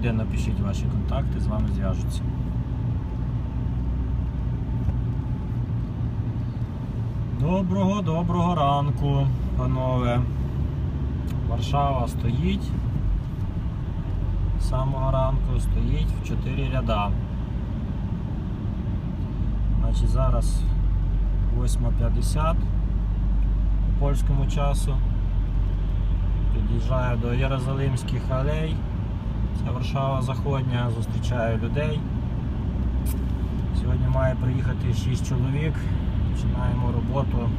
будь-де напишіть ваші контакти, з вами зв'яжуться. Доброго, доброго ранку, панове. Варшава стоїть. З самого ранку стоїть в 4 ряда. Значить, зараз 8.50 по польському часу. Під'їжджаю до Єрусалимських алей. Це Варшава Заходня, зустрічаю людей. Сьогодні має приїхати 6 чоловік. Починаємо роботу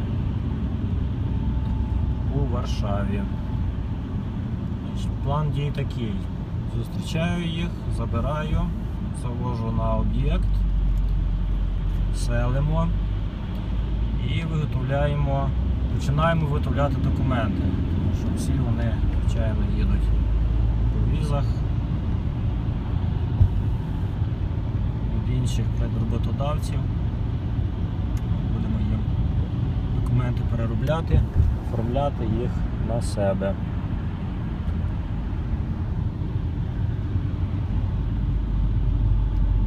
у Варшаві. План дій такий. Зустрічаю їх, забираю, завожу на об'єкт, селимо і виготовляємо, починаємо виготовляти документи, тому що всі вони, звичайно, їдуть по візах від інших предроботодавців. Будемо їм документи переробляти, оформляти їх на себе.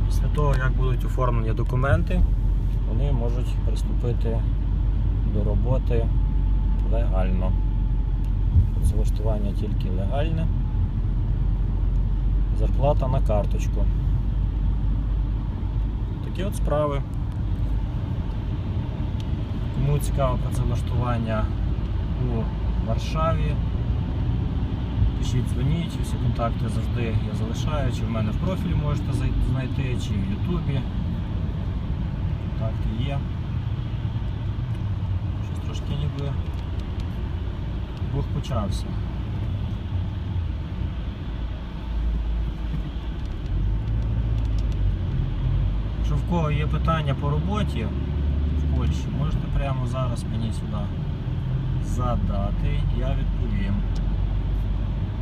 Після того, як будуть оформлені документи, вони можуть приступити до роботи легально. Працевлаштування тільки легальне. Зарплата на карточку. Такі от справи. Кому цікаво працевлаштування у Варшаві, пишіть, дзвоніть, всі контакти завжди я залишаю, чи в мене в профілі можете знайти, чи в Ютубі. Контакти є. Щось трошки ніби рух почався. Якщо в кого є питання по роботі в Польщі, можете прямо зараз мені сюди задати, я відповім.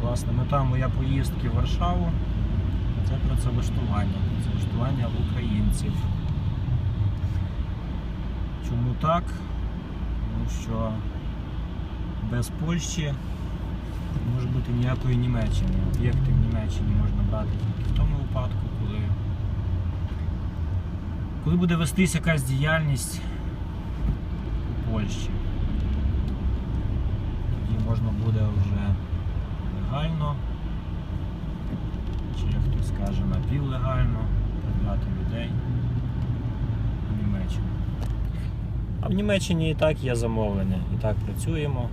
Власне, мета моя поїздки в Варшаву це працевлаштування. Працевлаштування українців. Чому так? Тому що без Польщі не може бути ніякої Німеччини. Об'єкти в Німеччині можна брати тільки в тому випадку, коли, коли буде вестись якась діяльність у Польщі. Тоді можна буде вже легально, чи як хтось скаже напівлегально придбати людей в Німеччину. А в Німеччині і так є замовлення, і так працюємо.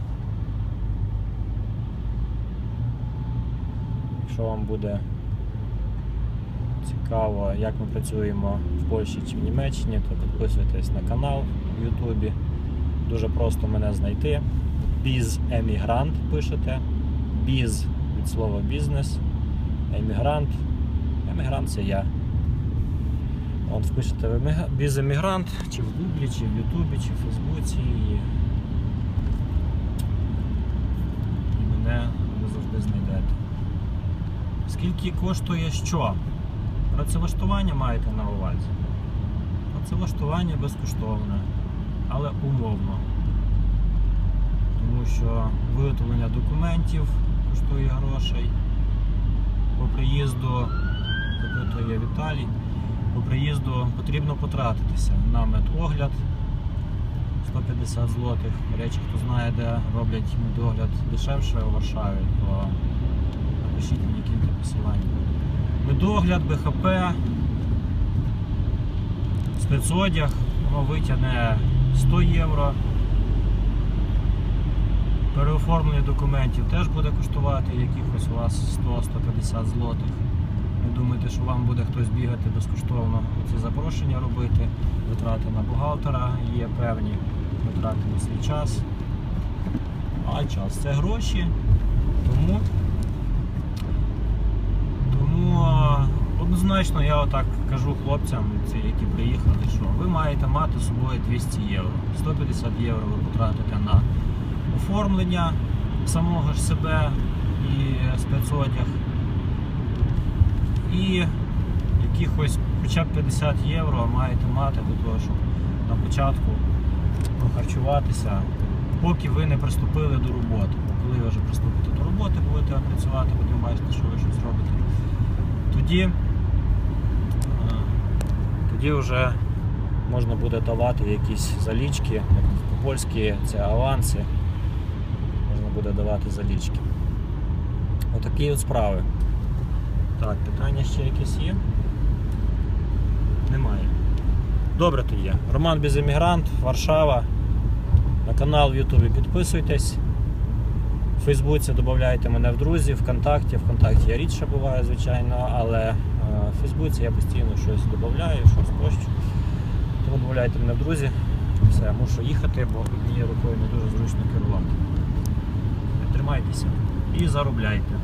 Якщо вам буде цікаво, як ми працюємо в Польщі чи в Німеччині, то підписуйтесь на канал в Ютубі. Дуже просто мене знайти. Біз емігрант пишете. Біз від слова бізнес. Емігрант. Емігрант це я. От впишете біз емігрант, чи в Гуглі, чи в Ютубі, чи в Фейсбуці. І мене ви завжди знайдете. Скільки коштує що? Працевлаштування маєте на увазі? Працевлаштування безкоштовне, але умовно. Тому що виготовлення документів коштує грошей. По приїзду, запитує Віталій, по приїзду потрібно потратитися на медогляд 150 злотих. До речі, хто знає, де роблять медогляд дешевше у Варшаві, то напишіть мені кілька посилань. Медогляд, БХП, спецодяг, воно витягне 100 євро. Переоформлення документів теж буде коштувати якихось у вас 100-150 злотих. Не думайте, що вам буде хтось бігати безкоштовно ці запрошення робити. Витрати на бухгалтера є певні, витрати на свій час. А час це гроші. Тому а, однозначно я отак кажу хлопцям, які приїхали, що ви маєте мати з собою 200 євро. 150 євро ви потратите на оформлення самого ж себе і спецодяг. І якихось хоча б 50 євро маєте мати для того, щоб на початку прохарчуватися, поки ви не приступили до роботи. Бо коли ви вже приступите до роботи, будете працювати, потім бачите, що ви щось робите тоді, тоді вже можна буде давати якісь залічки, як по-польськи це аванси. Можна буде давати залічки. Отакі от справи. Так, питання ще якісь є? Немає. Добре то є. Роман Беземігрант, Варшава. На канал в Ютубі підписуйтесь. В Фейсбуці додайте мене в друзі, ВКонтакті. ВКонтакті я рідше буваю, звичайно, але в Фейсбуці я постійно щось додаю, щось пощу. Тому додайте мене в друзі. Все, мушу їхати, бо однією рукою не дуже зручно керувати. Тримайтеся і заробляйте.